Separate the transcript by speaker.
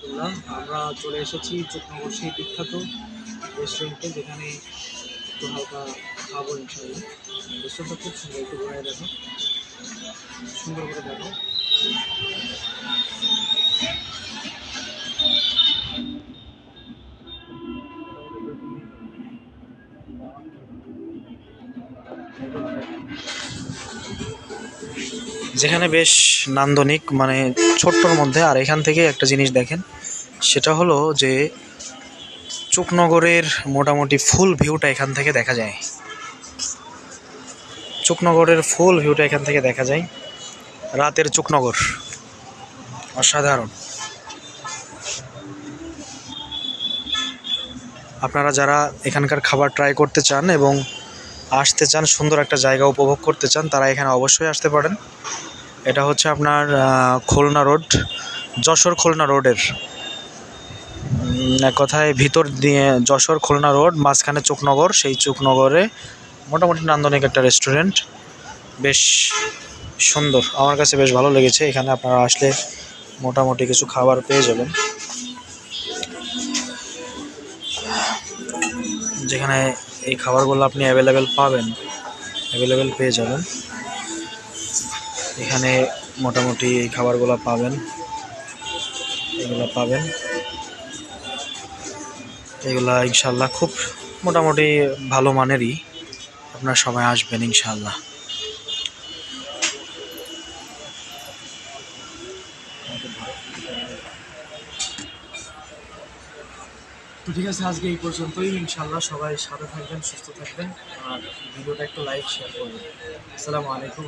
Speaker 1: রহমতুল্লাহ আমরা চলে এসেছি চোখনগর সেই বিখ্যাত রেস্টুরেন্টে যেখানে একটু হালকা খাব ইনশাল্লাহ রেস্টুরেন্টটা খুব সুন্দর, একটু ঘুরে দেখো। সুন্দর করে দেখো। যেখানে বেশ নান্দনিক মানে ছোট্টর মধ্যে। আর এখান থেকে একটা জিনিস দেখেন, সেটা হলো যে চুকনগরের মোটামুটি ফুল ভিউটা এখান থেকে দেখা যায়। চুকনগরের ফুল ভিউটা এখান থেকে দেখা যায়। রাতের চুকনগর, অসাধারণ। আপনারা যারা এখানকার খাবার ট্রাই করতে চান এবং আসতে চান, সুন্দর একটা জায়গা উপভোগ করতে চান, তারা এখানে অবশ্যই আসতে পারেন। এটা হচ্ছে আপনার খুলনা রোড, যশোর খুলনা রোডের। এক কথায় ভিতর দিয়ে যশোর খুলনা রোড, মাঝখানে চুকনগর, সেই চুকনগরে মোটামুটি নান্দনিক একটা রেস্টুরেন্ট। বেশ সুন্দর, আমার কাছে বেশ ভালো লেগেছে। এখানে আপনারা আসলে মোটামুটি কিছু খাবার পেয়ে যাবেন। যেখানে এই খাবারগুলো আপনি অ্যাভেলেবেল পাবেন অ্যাভেলেবেল পেয়ে যাবেন। এখানে মোটামুটি এই খাবারগুলো পাবেন। এগুলো পাবেন। এগুলা ইনশাল্লাহ খুব মোটামুটি ভালো মানেরই। আপনার সবাই আসবেন ইনশাল্লাহ তো ঠিক আছে, আজকে এই পর্যন্তই। ইনশাল্লাহ সবাই সাথে থাকবেন, সুস্থ থাকবেন। আর ভিডিওটা একটু লাইক শেয়ার করবেন। আসসালামু আলাইকুম।